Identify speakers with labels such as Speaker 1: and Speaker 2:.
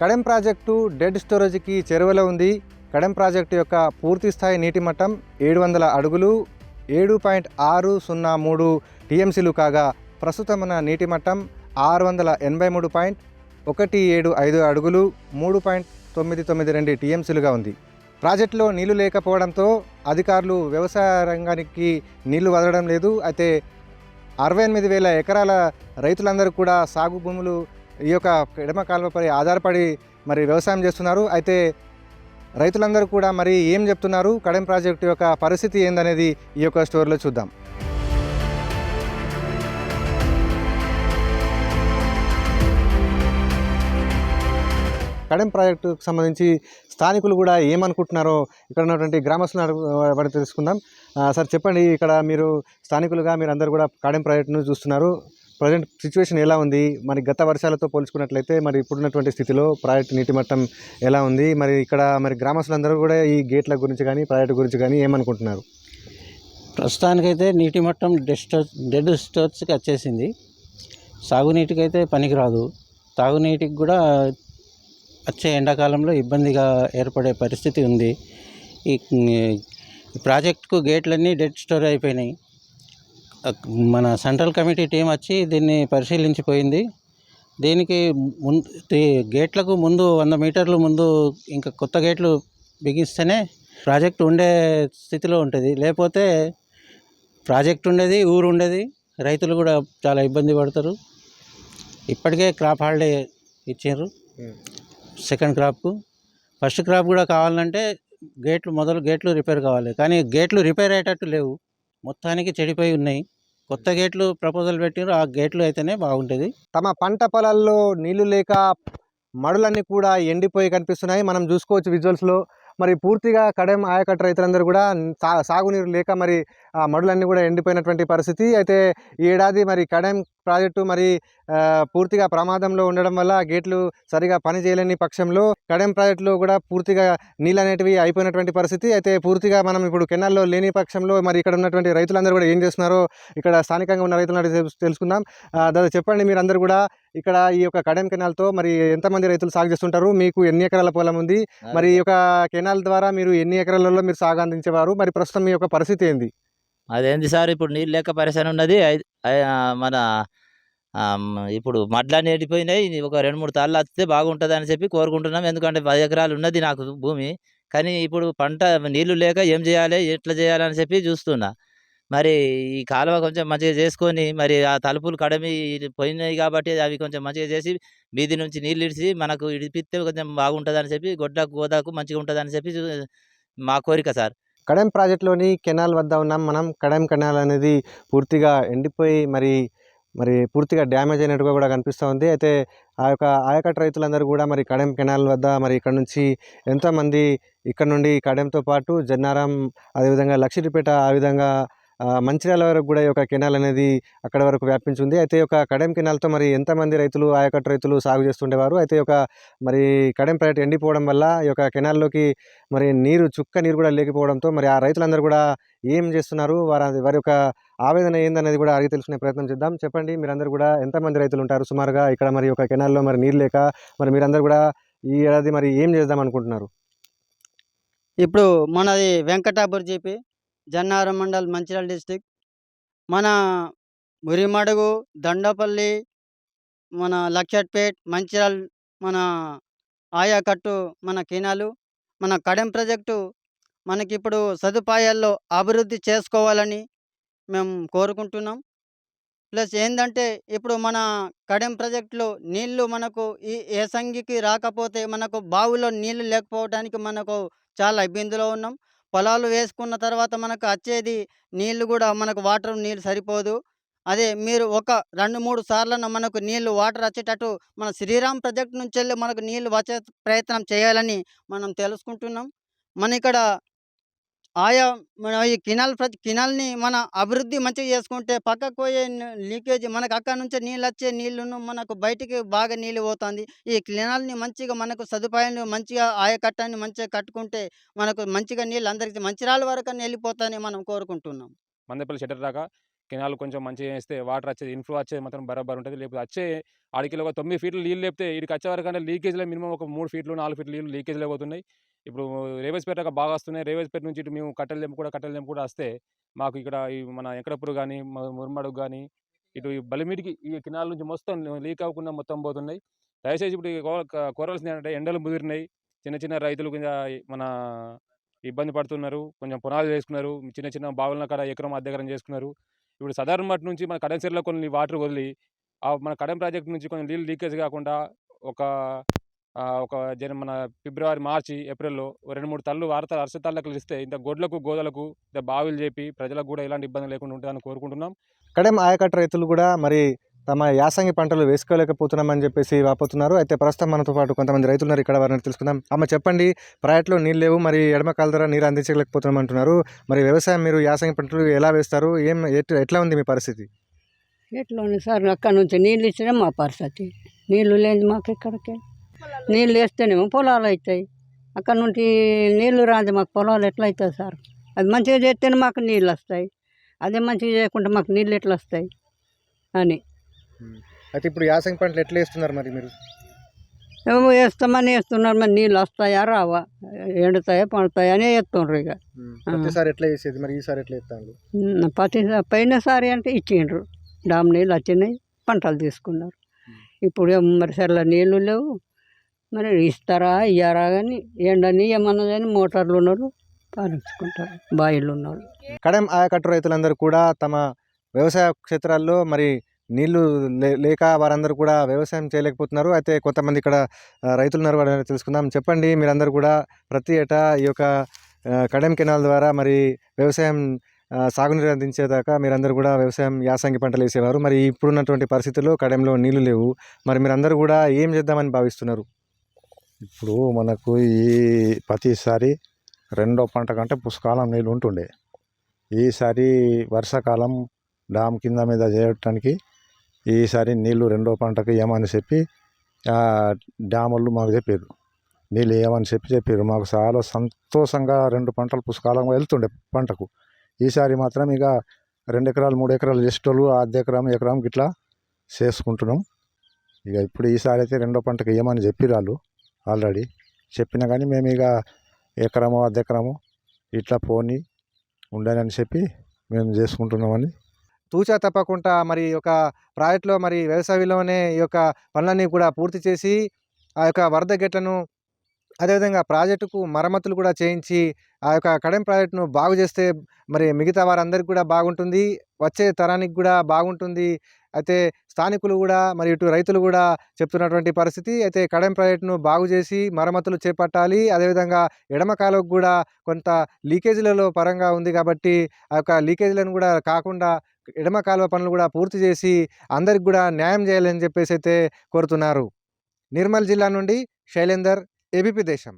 Speaker 1: Kadem project dead స్టోరేజ్కి చేరువలో ఉంది. Kadem project యొక్క పూర్తి స్థాయి నీటి మట్టం ఏడు వందల అడుగులు ఏడు పాయింట్ ఆరు సున్నా మూడు టీఎంసీలు కాగా ప్రస్తుతమున్న నీటి మట్టం ఆరు వందల ఎనభై మూడు పాయింట్ ఒకటి ఏడు ఐదు అడుగులు మూడు పాయింట్ తొమ్మిది తొమ్మిది రెండు టీఎంసీలుగా ఉంది. ప్రాజెక్టులో నీళ్ళు లేకపోవడంతో అధికారులు వ్యవసాయ రంగానికి నీళ్ళు వదలడం లేదు. అయితే అరవై ఎనిమిది వేల ఎకరాల రైతులందరూ కూడా సాగు భూములు ఈ యొక్క ఎడమ కాలువపై ఆధారపడి మరి వ్యవసాయం చేస్తున్నారు. అయితే రైతులందరూ కూడా మరి ఏం చెప్తున్నారు? కడెం ప్రాజెక్టు యొక్క పరిస్థితి ఏందనేది ఈ యొక్క స్టోరీలో చూద్దాం. కడెం ప్రాజెక్టుకు సంబంధించి స్థానికులు కూడా ఏమనుకుంటున్నారో ఇక్కడ ఉన్నటువంటి గ్రామస్తులను తెలుసుకుందాం. సార్ చెప్పండి ఇక్కడ మీరు స్థానికులుగా మీరు అందరు కూడా కడెం ప్రాజెక్టును చూస్తున్నారు. ప్రజెంట్ సిచ్యువేషన్ ఎలా ఉంది? మరి గత వర్షాలతో పోల్చుకున్నట్లయితే మరి ఇప్పుడున్నటువంటి స్థితిలో ప్రాజెక్ట్ నీటి మట్టం ఎలా ఉంది? మరి ఇక్కడ మరి గ్రామస్తులందరూ కూడా ఈ గేట్ల గురించి కానీ ప్రాజెక్ట్ గురించి కానీ ఏమనుకుంటున్నారు?
Speaker 2: ప్రస్తుతానికైతే నీటి మట్టం డెడ్ డెడ్ స్టోర్స్కి వచ్చేసింది. సాగునీటికి అయితే పనికిరాదు. తాగునీటికి కూడా వచ్చే ఎండాకాలంలో ఇబ్బందిగా ఏర్పడే పరిస్థితి ఉంది. ఈ ప్రాజెక్టుకు గేట్లన్నీ డెడ్ స్టోర్ అయిపోయినాయి. మన సెంట్రల్ కమిటీ టీం వచ్చి దీన్ని పరిశీలించిపోయింది. దీనికి ముందు గేట్లకు ముందు వంద మీటర్లు ముందు ఇంకా కొత్త గేట్లు బిగిస్తేనే ప్రాజెక్ట్ ఉండే స్థితిలో ఉంటుంది. లేకపోతే ప్రాజెక్ట్ ఉండేది ఊరు ఉండేది రైతులు కూడా చాలా ఇబ్బంది పడతారు. ఇప్పటికే క్రాప్ హాలిడే ఇచ్చారు సెకండ్ క్రాప్కు. ఫస్ట్ క్రాప్ కూడా కావాలంటే గేట్లు మొదలు గేట్లు రిపేర్ కావాలి. కానీ గేట్లు రిపేర్ అయ్యేటట్టు లేవు. మొత్తానికి చెడిపోయి ఉన్నాయి. కొత్త గేట్లు ప్రపోజల్ పెట్టారు ఆ గేట్లు అయితేనే బాగుంటుంది.
Speaker 1: తమ పంట పొలాల్లో నీళ్ళు లేక మడులన్నీ కూడా ఎండిపోయి కనిపిస్తున్నాయి. మనం చూసుకోవచ్చు విజువల్స్లో మరి పూర్తిగా కడెం ఆయకట్ట రైతులందరూ కూడా సా సాగునీరు లేక మరి ఆ మడులన్నీ కూడా ఎండిపోయినటువంటి పరిస్థితి. అయితే ఈ ఏడాది మరి కడెం ప్రాజెక్టు మరి పూర్తిగా ప్రమాదంలో ఉండడం వల్ల గేట్లు సరిగా పని చేయలేని పక్షంలో కడెం ప్రాజెక్టులో కూడా పూర్తిగా నీళ్ళు అనేటివి అయిపోయినటువంటి పరిస్థితి. అయితే పూర్తిగా మనం ఇప్పుడు కెనాల్లో లేని పక్షంలో మరి ఇక్కడ ఉన్నటువంటి రైతులందరూ కూడా ఏం చేస్తున్నారో ఇక్కడ స్థానికంగా ఉన్న రైతులను తెలుసుకుందాం. ఆ, దాదా చెప్పండి మీరు అందరూ కూడా ఇక్కడ ఈ యొక్క కడెం కెనాల్తో మరి ఎంతమంది రైతులు సాగు చేస్తుంటారు? మీకు ఎన్ని ఎకరాల పొలం ఉంది? మరి ఈ యొక్క కెనాల్ ద్వారా మీరు ఎన్ని ఎకరాలలో మీరు సాగు అందించేవారు? మరి ప్రస్తుతం మీ యొక్క పరిస్థితి ఏంది?
Speaker 3: అదేంది సార్? ఇప్పుడు నీళ్ళు లేక పరిశాన ఉన్నది. మన ఇప్పుడు మడ్లని ఎండిపోయినాయి. ఒక రెండు మూడు తాళ్ళు వస్తే బాగుంటుంది అని చెప్పి కోరుకుంటున్నాం. ఎందుకంటే పది ఎకరాలు ఉన్నది నాకు భూమి. కానీ ఇప్పుడు పంట నీళ్ళు లేక ఏం చేయాలి? ఎట్లా చేయాలి? అని చెప్పి చూస్తున్నా. మరి ఈ కాలువ కొంచెం మంచిగా చేసుకొని మరి ఆ తలుపులు కడమి పోయినాయి కాబట్టి అవి కొంచెం మంచిగా చేసి బీది నుంచి నీళ్ళు ఇడిచి మనకు ఇడిపిస్తే కొంచెం బాగుంటుంది అని చెప్పి గొడ్లకు గోదాకు మంచిగా ఉంటుంది అని చెప్పి మా కోరిక సార్.
Speaker 1: కడెం ప్రాజెక్టులోని కెనాల్ వద్ద ఉన్నాం. మనం కడెం కెనాల్ అనేది పూర్తిగా ఎండిపోయి మరి మరి పూర్తిగా డ్యామేజ్ అయినట్టుగా కూడా కనిపిస్తూ ఉంది. అయితే ఆ యొక్క ఆయకట్ట రైతులందరూ కూడా మరి కడెం కెనాల్ వద్ద మరి ఇక్కడ నుంచి ఎంతోమంది ఇక్కడ నుండి కడెంతో పాటు జన్నారం అదేవిధంగా లక్షిరిపేట ఆ విధంగా మంచిర్యాల వరకు కూడా ఈ యొక్క కెనాల్ అనేది అక్కడ వరకు వ్యాపించి ఉంది అయితే ఒక యొక్క కడెం కెనాల్తో మరి ఎంతమంది రైతులు ఆయకట్టు రైతులు సాగు చేస్తుండేవారు? అయితే ఒక యొక్క మరి కడెం ప్రాజెక్ట్ ఎండిపోవడం వల్ల ఈ యొక్క కెనాల్లోకి మరి నీరు చుక్క నీరు కూడా లేకపోవడంతో మరి ఆ రైతులందరూ కూడా ఏం చేస్తున్నారు? వారి వారి యొక్క ఆవేదన ఏందనేది కూడా అడిగి తెలుసుకునే ప్రయత్నం చేద్దాం. చెప్పండి మీరందరూ కూడా ఎంతమంది రైతులు ఉంటారు? సుమారుగా ఇక్కడ మరి ఒక కెనాల్లో మరి నీరు లేక మరి మీరందరూ కూడా ఈ ఏడాది మరి ఏం చేద్దాం అనుకుంటున్నారు?
Speaker 4: ఇప్పుడు మనది వెంకటాపూర్ చెప్పి జన్నారం మండల్ మంచిర్యాల డిస్టిక్ మన మురిమడుగు దండపల్లి మన లక్షట్పేట్ మంచిర్యాల మన ఆయాకట్టు మన కెనాలు మన కడెం ప్రాజెక్టు మనకిప్పుడు సదుపాయాల్లో అభివృద్ధి చేసుకోవాలని మేము కోరుకుంటున్నాం. ప్లస్ ఏంటంటే ఇప్పుడు మన కడెం ప్రాజెక్టులో నీళ్ళు మనకు ఈ ఏసంగికి రాకపోతే మనకు బావిలో నీళ్ళు లేకపోవడానికి మనకు చాలా ఇబ్బందిలో ఉన్నాం. పొలాలు వేసుకున్న తర్వాత మనకు వచ్చేది నీళ్ళు కూడా మనకు వాటర్ నీళ్ళు సరిపోదు. అదే మీరు ఒక రెండు మూడు సార్లను మనకు నీళ్ళు వాటర్ వచ్చేటట్టు మన శ్రీరామ్ ప్రాజెక్ట్ నుంచి వెళ్ళి మనకు నీళ్ళు వచ్చే ప్రయత్నం చేయాలని మనం తెలుసుకుంటున్నాం. మన ఇక్కడ ఆయా మన ఈ కినాల్ ప్రతి కినాల్ని మన అభివృద్ధి మంచిగా చేసుకుంటే పక్కకు పోయే లీకేజ్ మనకు అక్కడ నుంచి నీళ్ళు వచ్చే నీళ్ళను మనకు బయటికి బాగా నీళ్ళు పోతుంది. ఈ కినాల్ని మంచిగా మనకు సదుపాయాన్ని మంచిగా ఆయకట్టాన్ని మంచిగా కట్టుకుంటే మనకు మంచిగా నీళ్ళు అందరికి మంచిరాల వరకు వెళ్ళిపోతాయని మనం కోరుకుంటున్నాం.
Speaker 5: మందపల్లి షట్టర్ దాకా కెనాల్ కొంచెం మంచిగా వేస్తే వాటర్ వచ్చేది ఇన్ఫ్లో వచ్చేది మాత్రం బరాబర్ ఉంటుంది. లేకపోతే వచ్చే ఆడికి ఒక తొమ్మిది ఫీట్లు నీళ్ళు లేపితే ఇక్కడికి వచ్చే వరకు అంటే లీకేజ్లో మినిమం ఒక మూడు ఫీట్లు నాలుగు ఫీట్లు నీళ్ళు లీకేజ్లో పోతున్నాయి. ఇప్పుడు రేవేజ్పేట బాగా వస్తున్నాయి. రేవేజ్పేట నుంచి ఇటు మేము కట్టెలు దెంపు కూడా కట్టెలు దెంపు కూడా వస్తే మాకు ఇక్కడ ఈ మన వెంకటపూర్ కానీ మురమడుగు కానీ ఇటు ఈ బలిమిడికి ఈ కినాల నుంచి మొత్తం లీక్ అవ్వకుండా మొత్తం పోతున్నాయి. దయచేసి ఇప్పుడు ఈ కోరాల్సింది ఏంటంటే ఎండలు ముదిరినాయి. చిన్న చిన్న రైతులు కొంచెం మన ఇబ్బంది పడుతున్నారు. కొంచెం పునాదులు చేసుకున్నారు చిన్న చిన్న బావుల కాడ ఎకరం అర్ధ చేసుకున్నారు. ఇప్పుడు సదరణ మట్టి నుంచి మన కడెన్సీర్లో కొన్ని వాటర్ వదిలి ఆ మన కడెం ప్రాజెక్ట్ నుంచి కొంచెం నీళ్ళు లీకేజ్ కాకుండా ఒక ఒక జన మన ఫిబ్రవరి మార్చి ఏప్రిల్లో రెండు మూడు తల్లు వార్త అరస తల్లకులు ఇస్తే ఇంత గొడ్లకు గోదలకు ఇంత బావిలు చెప్పి ప్రజలకు కూడా ఎలాంటి ఇబ్బంది లేకుండా ఉంటుందని కోరుకుంటున్నాం.
Speaker 1: కడెం ఆయకట్టు రైతులు కూడా మరి తమ యాసంగి పంటలు వేసుకోలేకపోతున్నామని చెప్పేసి వాపోతున్నారు. అయితే ప్రస్తుతం మనతో పాటు కొంతమంది రైతులు ఉన్నారు. ఇక్కడ వారిని తెలుసుకుందాం. అమ్మ చెప్పండి. ప్రాయట్లో నీళ్ళు లేవు. మరి ఎడమ కాల ద్వారా నీరు అందించలేకపోతున్నాం అంటున్నారు. మరి వ్యవసాయం మీరు యాసంగి పంటలు ఎలా వేస్తారు? ఏం ఎట్- ఎట్లా ఉంది మీ పరిస్థితి?
Speaker 6: ఎట్లా ఉంది సార్? అక్కడ నుంచి నీళ్ళు ఇచ్చినా మా పరిస్థితి. నీళ్ళు లేదు మాకు ఎక్కడికి? నీళ్ళు వేస్తేనేమో పొలాలు అవుతాయి. అక్కడ నుండి నీళ్ళు రాదు మాకు పొలాలు ఎట్లా అవుతాయి సార్? అది మంచిగా చేస్తేనే మాకు నీళ్ళు వస్తాయి. అదే మంచిగా చేయకుండా మాకు నీళ్ళు ఎట్లా వస్తాయి? అని.
Speaker 1: అయితే ఇప్పుడు యాసంగి పంటలు ఎట్లా వేస్తున్నారు మరి మీరు?
Speaker 6: ఏమో వేస్తామని వేస్తున్నారు మరి నీళ్ళు వస్తాయా రావా? ఎండుతాయా పండుతాయా అని వేస్తున్నారు ఇక.
Speaker 1: ప్రతిసారి ఎట్లా వేసేది మరి? ఈసారి ఎట్లా వేస్తాను
Speaker 6: ఉమ్, ప్రతి పోయినసారి అంటే ఇచ్చిండ్రు. డామ్ నీళ్ళు వచ్చినాయి పంటలు తీసుకున్నారు. ఇప్పుడు మరి సర్ల నీళ్ళు లేవు. మరి ఇస్తారా ఇయ్యారా కానీ ఎండని ఏమన్నా కానీ మోటార్లు ఉన్నారు పాలించుకుంటారు బాయిలు ఉన్నారు
Speaker 1: కడెం ఆయకట్టు రైతులందరూ కూడా తమ వ్యవసాయ క్షేత్రాల్లో మరి నీళ్ళు లే- లేక వారందరూ కూడా వ్యవసాయం చేయలేకపోతున్నారు. అయితే కొంతమంది ఇక్కడ రైతులు ఉన్నారు వారిని తెలుసుకుందాం. చెప్పండి మీరందరూ కూడా ప్రతి ఏటా ఈ యొక్క కడెం కెనాల్ ద్వారా మరి వ్యవసాయం సాగునీరు అందించేదాకా మీరందరూ కూడా వ్యవసాయం యాసంగి పంటలు వేసేవారు. మరి ఇప్పుడున్నటువంటి పరిస్థితుల్లో కడెంలో నీళ్ళు లేవు. మరి మీరందరూ కూడా ఏం చేద్దామని భావిస్తున్నారు?
Speaker 7: ఇప్పుడు మనకు ఈ ప్రతిసారి రెండో పంట కంటే పుష్కాలం నీళ్ళు ఉంటుండే. ఈసారి వర్షాకాలం డామ్ కింద మీద చేయటానికి ఈసారి నీళ్ళు రెండో పంటకు ఏమని చెప్పి డ్యాములు మాకు చెప్పారు నీళ్ళు ఏమని చెప్పి చెప్పారు మాకు చాలా సంతోషంగా రెండు పంటలు పుష్కాలంగా వెళ్తుండే పంటకు. ఈసారి మాత్రం ఇక రెండు ఎకరాలు మూడు ఎకరాలు చేసేటోళ్ళు అర్ధ ఎకరం ఎకరం గిట్లా చేసుకుంటున్నాం. ఇక ఇప్పుడు ఈసారి అయితే రెండో పంటకు ఏమని చెప్పిరాళ్ళు ఆల్రెడీ చెప్పినా కానీ మేము ఇక ఎకరము అర్ధ ఎకరము ఇట్లా పోని ఉండనని చెప్పి మేము చేసుకుంటున్నామని.
Speaker 1: తూచా తప్పకుండా మరి ఒక యొక్క ప్రాజెక్టులో మరి వ్యవసాయంలోనే ఈ యొక్క పనులన్నీ కూడా పూర్తి చేసి ఆ యొక్క వరద గెట్లను అదేవిధంగా ప్రాజెక్టుకు మరమ్మతులు కూడా చేయించి ఆ యొక్క కడెం ప్రాజెక్టును బాగు చేస్తే మరి మిగతా వారందరికీ కూడా బాగుంటుంది. వచ్చే తరానికి కూడా బాగుంటుంది. అయితే స్థానికులు కూడా మరి ఇటు రైతులు కూడా చెప్తున్నటువంటి పరిస్థితి. అయితే కడెం ప్రాజెక్టును బాగు చేసి మరమ్మతులు చేపట్టాలి. అదేవిధంగా ఎడమ కాలువకు కూడా కొంత లీకేజీలలో పరంగా ఉంది కాబట్టి ఆ యొక్క లీకేజీలను కూడా కాకుండా ఎడమ కాలువ పనులు కూడా పూర్తి చేసి అందరికి కూడా న్యాయం చేయాలని చెప్పేసి అయితే కోరుతున్నారు. నిర్మల్ జిల్లా నుండి శైలేందర్ ఏబీపీ దేశం.